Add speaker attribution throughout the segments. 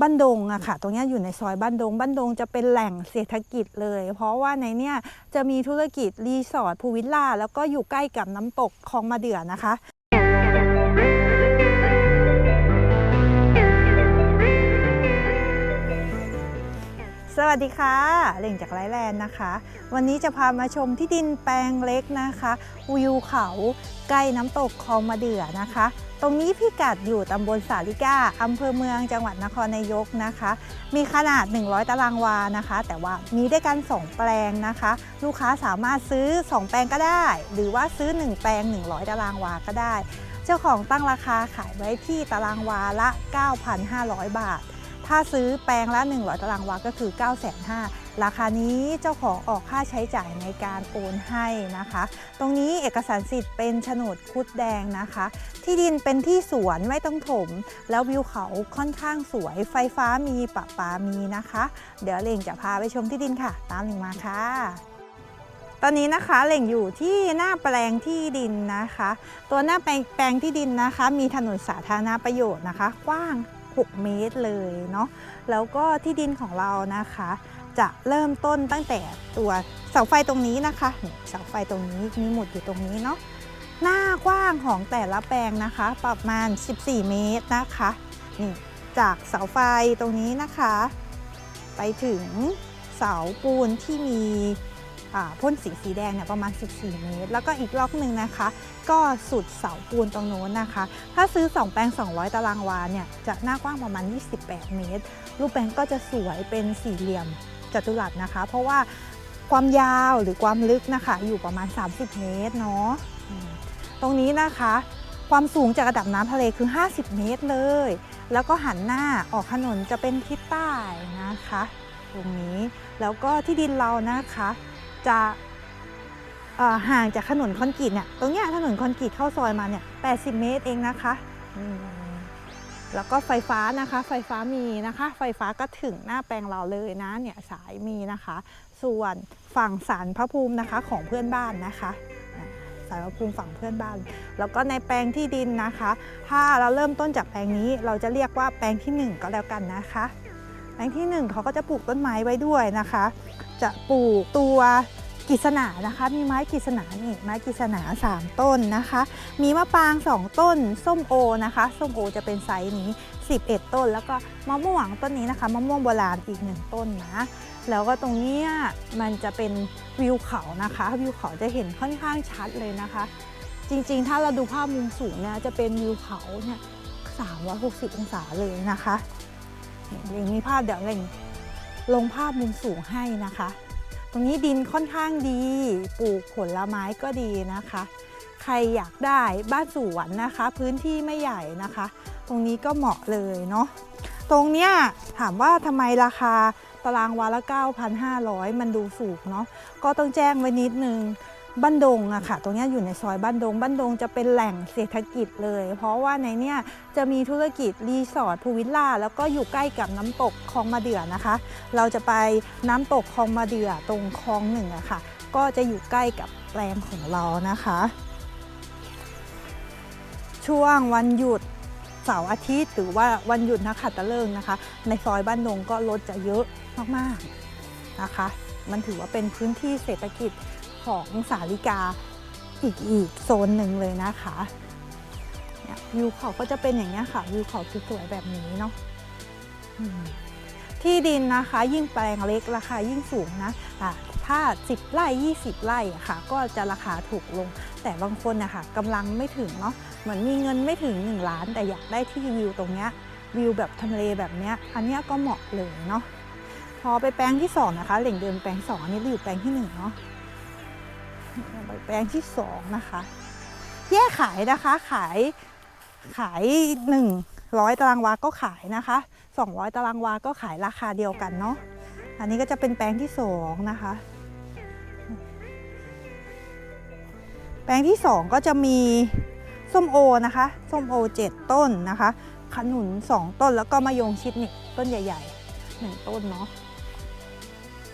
Speaker 1: บ้านดงอะค่ะ ตรงนี้อยู่ในซอยบ้านดง บ้านดงจะเป็นแหล่งเศรษฐกิจเลย เพราะว่าในเนี้ยจะมีธุรกิจรีสอร์ทพูลวิลล่า แล้วก็อยู่ใกล้กับน้ำตกคลองมาเดือนะคะสวัสดีค่ะเล่งจากไลแลนด์นะคะ วันนี้จะพามาชมที่ดินแปลงเล็กนะคะ วิวเขาใกล้น้ำตกคลองมาเดือนะคะ ตรงนี้พิกัดอยู่ตำบลสาลิกาอำเภอเมืองจังหวัดนครนายกนะคะ มีขนาด 100 ตารางวานะคะ แต่ว่ามีด้วยกัน 2 แปลงนะคะ ลูกค้าสามารถซื้อ 2 แปลงก็ได้ หรือว่าซื้อ 1 แปลง 100 ตารางวาก็ได้ เจ้าของตั้งราคาขายไว้ที่ตารางวาละ 9,500 บาท ถ้าซื้อแปลงละ100ตารางวาก็คือ9 5 0 0 0ราคานี้เจ้าของออกค่าใช้จ่ายในการโอนให้นะคะ ตรงนี้เอกสารสิทธิ์เป็นโฉนดคุดแดงนะคะ ที่ดินเป็นที่สวนไม่ต้องถม แล้ววิวเขาค่อนข้างสวย ไฟฟ้ามีปะปามีนะคะ เดี๋ยวเล่งจะพาไปชมที่ดินค่ะ ตามเล่งมาค่ะตอนนี้นะคะเหล่งอยู่ที่หน้าแปลงที่ดินนะคะ ตัวหน้าแปลงแปลงที่ดินนะคะ มีถนนสาธารณประโยชน์นะคะ กว้าง 6 เมตรเลยเนาะแล้วก็ที่ดินของเรานะคะ จะเริ่มต้นตั้งแต่ตัวเสาไฟตรงนี้นะคะนี่เสาไฟตรงนี้มีหมุดอยู่ตรงนี้เนาะหน้ากว้างของแต่ละแปลงนะคะ ประมาณ 14 เมตรนะคะนี่จากเสาไฟตรงนี้นะคะ ไปถึงเสาปูนที่มี พ่นสีสีแดงเนี่ยประมาณ 14 เมตร แล้วก็อีกล็อกหนึ่งนะคะ ก็สุดเสาปูนตรงโน้นนะคะ ถ้าซื้อ 2 แปลง 200 ตารางวาเนี่ยจะหน้ากว้างประมาณ 28 เมตร รูปแปลงก็จะสวยเป็นสี่เหลี่ยมจัตุรัสนะคะ เพราะว่าความยาวหรือความลึกนะคะ อยู่ประมาณ 30 เมตรเนาะตรงนี้นะคะ ความสูงจากระดับน้ำทะเลคือ 50 เมตรเลย แล้วก็หันหน้าออกถนนจะเป็นทิศใต้นะคะ ตรงนี้แล้วก็ที่ดินเรานะคะ จะห่างจากถนนคอนกรีตเนี่ยตรงเนี้ยถนนคอนกรีตเข้าซอยมาเนี่ย80 เมตรเองนะคะแล้วก็ไฟฟ้านะคะ ไฟฟ้ามีนะคะ ไฟฟ้าก็ถึงหน้าแปลงเราเลยนะเนี่ยสายมีนะคะ ส่วนฝั่งสารพระภูมินะคะของเพื่อนบ้านนะคะสารพระภูมิฝั่งเพื่อนบ้าน แล้วก็ในแปลงที่ดินนะคะ ถ้าเราเริ่มต้นจากแปลงนี้เราจะเรียกว่าแปลงที่ 1 ก็แล้วกันนะคะ แปลงที่ 1เขาก็จะปลูกต้นไม้ไว้ด้วยนะคะ จะปลูกตัวกิษณานะคะ มีไม้กิษณานี่ไม้กิษณา3 ต้นนะคะ มีมะปาง 2 ต้น ส้มโอนะคะ ส้มโอจะเป็นไซส์นี้ 11 ต้น แล้วก็มะม่วงต้นนี้นะคะ มะม่วงโบราณอีก 1 ต้นนะ แล้วก็ตรงนี้มันจะเป็นวิวเขานะคะ วิวเขาจะเห็นค่อนข้างชัดเลยนะคะ จริงๆ ถ้าเราดูภาพมุมสูงเนี่ยจะเป็นวิวเขาเนี่ย360 องศาเลยนะคะ เนี่ยเร่งมีภาพเดี๋ยวเร่งลงภาพมุมสูงให้นะคะ ตรงนี้ดินค่อนข้างดี ปลูกผลไม้ก็ดีนะคะ ใครอยากได้บ้านสวนนะคะ พื้นที่ไม่ใหญ่นะคะ ตรงนี้ก็เหมาะเลยเนาะตรงเนี้ยถามว่าทำไมราคาตารางวาละ 9,500 มันดูสูงเนาะก็ต้องแจ้งไว้นิดนึง บ้านดงอะค่ะ ตรงนี้อยู่ในซอยบ้านดง บ้านดงจะเป็นแหล่งเศรษฐกิจเลย เพราะว่าในเนี้ยจะมีธุรกิจรีสอร์ทพูลวิลล่า แล้วก็อยู่ใกล้กับน้ำตกคลองมาเดือนะคะ เราจะไปน้ำตกคลองมาเดือตรงคลองหนึ่งอะค่ะ ก็จะอยู่ใกล้กับแปลงของเรานะคะ ช่วงวันหยุดเสาร์อาทิตย์หรือว่าวันหยุดนักขัตฤกษ์นะคะ ในซอยบ้านดงก็รถจะเยอะมากๆนะคะ มันถือว่าเป็นพื้นที่เศรษฐกิจ ของสาลิกาอีกอีกโซนหนึ่งเลยนะคะเนี่ยวิวเขาก็จะเป็นอย่างนี้ค่ะวิวเขาสวยๆแบบนี้เนาะที่ดินนะคะยิ่งแปลงเล็กราคายิ่งสูงนะะถ้า 10 ไร่ 20 ไร่ค่ะ ก็จะราคาถูกลง แต่บางคนนะคะกำลังไม่ถึงเนาะเหมือนมีเงินไม่ถึง 1 ล้าน แต่อยากได้ที่วิวตรงเนี้ยวิวแบบทำเลแบบเนี้ยอันเนี้ยก็เหมาะเลยเนาะพอไปแปลงที่ 2 นะคะเหล่งเดินแปลง2อันนี้เราอยู่แปลงที่1เนาะ แปลงที่2นะคะ แยกขายนะคะ ขายขาย100ตารางวาก็ขายนะคะ200ตารางวาก็ขายราคาเดียวกันเนาะอันนี้ก็จะเป็นแปลงที่2นะคะ แปลงที่2ก็จะมีส้มโอนะคะส้มโอ7ต้นนะคะ ขนุน2ต้นแล้วก็มะยงชิดนี่ต้นใหญ่ๆ1ต้นเนาะ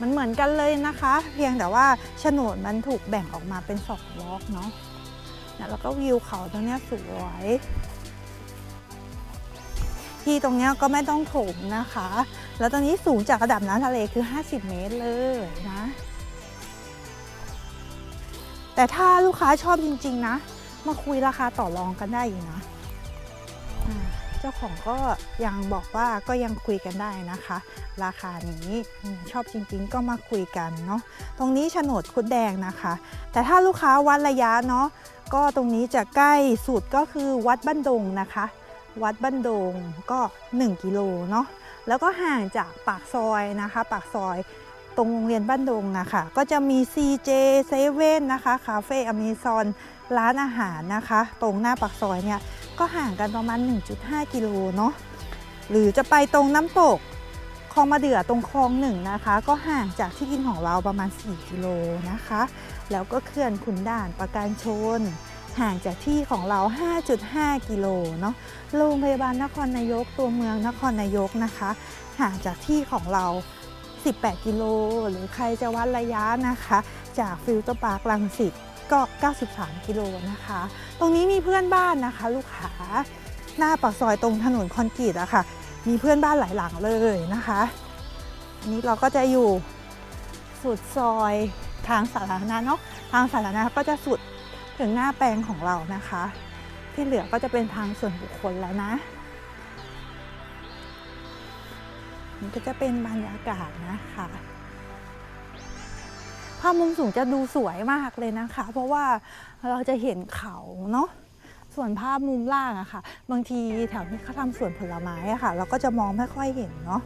Speaker 1: มันเหมือนกันเลยนะคะ เพียงแต่ว่าโฉนดมันถูกแบ่งออกมาเป็นสองล็อกเนาะแล้วก็วิวเขาตรงเนี้ยสวย ที่ตรงเนี้ยก็ไม่ต้องถมนะคะ แล้วตรงนี้สูงจากระดับน้ำทะเลคือ 50 เมตรเลยนะ แต่ถ้าลูกค้าชอบจริง ๆ นะ มาคุยราคาต่อรองกันได้อยู่นะ จ้าของก็ยังบอกว่าก็ยังคุยกันได้นะคะ ราคานี้ชอบจริงๆก็มาคุยกันเนาะตรงนี้โฉนดคุดแดงนะคะ แต่ถ้าลูกค้าวัดระยะเนาะก็ตรงนี้จะใกล้สุดก็คือวัดบ้านดงนะคะ วัดบ้านดงก็ 1 กิโลเนาะแล้วก็ห่างจากปากซอยนะคะ ปากซอยตรงโรงเรียนบ้านดงนะคะก็จะมี CJ 7นะคะ คาเฟ่อเมซอนร้านอาหารนะคะ ตรงหน้าปากซอยเนี่ย ก็ห่างกันประมาณ 1.5 กิโลเนาะหรือจะไปตรงน้ำตกคลองมะเดือตรงคลองหนึ่งนะคะ ก็ห่างจากที่ดินของเราประมาณ 4 กิโลนะคะ แล้วก็เขื่อนขุนด่านประการชน ห่างจากที่ของเรา 5.5 กิโลเนาะโรงพยาบาลนครนายกตัวเมืองนครนายกนะคะ ห่างจากที่ของเรา 18 กิโล หรือใครจะวัดระยะนะคะ จากฟิวเจอร์พาร์คลังสิต ก็ 93 กิโลนะคะ ตรงนี้มีเพื่อนบ้านนะคะ ลูกค้าหน้าปากซอยตรงถนนคอนกรีตอะค่ะ มีเพื่อนบ้านหลายหลังเลยนะคะ อันนี้เราก็จะอยู่สุดซอยทางสาธารณะเนาะทางสาธารณะก็จะสุดถึงหน้าแปลงของเรานะคะ ที่เหลือก็จะเป็นทางส่วนบุคคลแล้วนะนี่ก็จะเป็นบรรยากาศนะคะาพมุมสูงจะดูสวยมากเลยนะคะ เพราะว่าเราจะเห็นเขาเนาะส่วนภาพมุมล่างอะค่ะ บางทีแถวนี้เขาทำสวนผลไม้อะค่ะ เราก็จะมองไม่ค่อยเห็นเนาะ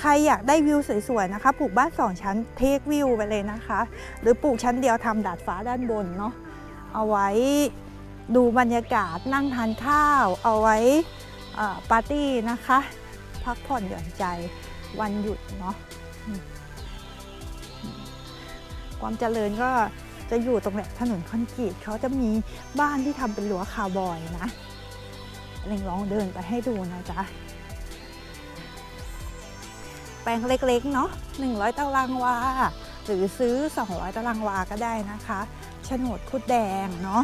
Speaker 1: ใครอยากได้วิวสวยๆนะคะปลูกบ้านสองชั้นเทควิวไปเลยนะคะ หรือปลูกชั้นเดียวทำดาดฟ้าด้านบนเนาะเอาไว้ดูบรรยากาศนั่งทานข้าว เอาไว้ปาร์ตี้นะคะ พักผ่อนหย่อนใจวันหยุดเนาะ ความเจริญก็จะอยู่ตรงแหละถนนคอนกรีตเขาจะมีบ้านที่ทำเป็นรั้วคาวบอยนะเร่งลองเดินไปให้ดูนะจ๊ะ แปลงเล็กๆเนาะ100 ตารางวา หรือซื้อ 200 ตารางวาก็ได้นะคะโฉนดคุดแดงเนาะ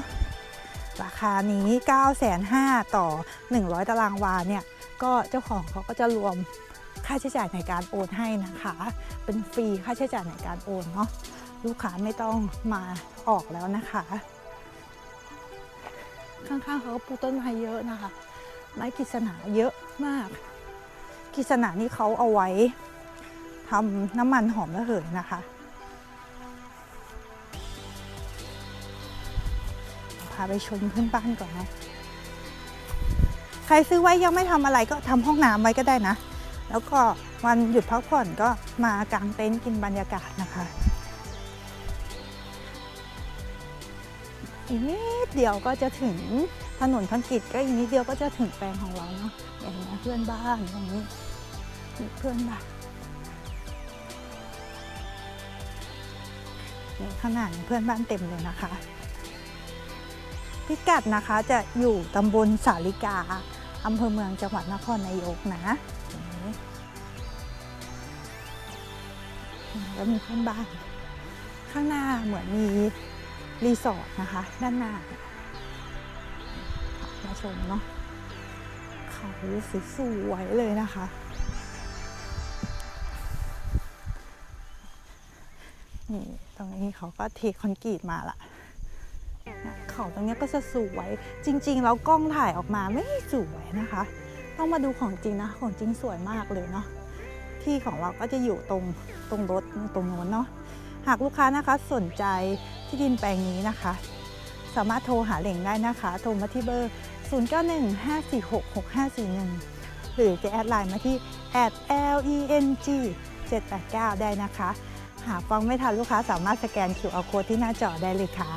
Speaker 1: ราคานี้ 9 5 0 0 0ต่อ 100 ตารางวาเนี่ย ก็เจ้าของเขาก็จะรวมค่าใช้จ่ายในการโอนให้นะคะ เป็นฟรีค่าใช้จ่ายในการโอนเนาะ ลูกค้าไม่ต้องมาออกแล้วนะคะ ข้างๆเขาก็ปลูกต้นไม้เยอะนะคะ ไม้กฤษณาเยอะมากกฤษณานี่เขาเอาไว้ทำน้ำมันหอมระเหยนะคะพาไปชมเพื่อนบ้านก่อนนะใครซื้อไว้ยังไม่ทำอะไรก็ทำห้องน้ำไว้ก็ได้นะ แล้วก็วันหยุดพักผ่อนก็มากางเต็นท์กินบรรยากาศนะคะ อีกนิดเดียวก็จะถึงถนนคอนกรีตก็อีกนิดเดียวก็จะถึงแปลงของเราเนาะอย่างนี้เพื่อนบ้านอย่างนี้นี่เพื่อนบ้านนี่ข้างหน้านี่เพื่อนบ้านเต็มเลยนะคะ พิกัดนะคะจะอยู่ตำบลสาลิกาอำเภอเมืองจังหวัดนครนายกนะแล้วมีเพื่อนบ้าน ข้างหน้าเหมือนมี รีสอร์ทนะคะ ด้านหน้ามาชมเนาะเขาสวยๆเลยนะคะ นี่ ตรงนี้เขาก็เทคอนกรีตมาละเขาตรงนี้ก็จะสวยจริง ๆ แล้วกล้องถ่ายออกมาไม่สวยนะคะ ต้องมาดูของจริงนะ ของจริงสวยมากเลยเนาะที่ของเราก็จะอยู่ตรงตรงรถตรงโน้นเนาะหากลูกค้านะคะสนใจ ที่ดินแปลงนี้นะคะ สามารถโทรหาเหล่งได้นะคะ โทรมาที่เบอร์ 0915466541 หรือจะแอดไลน์มาที่ @leng 789 ได้นะคะ หากฟังไม่ทันลูกค้าสามารถสแกน QR code ที่หน้าจอได้เลยค่ะ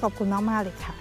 Speaker 1: ขอบคุณมาก ๆ เลยค่ะ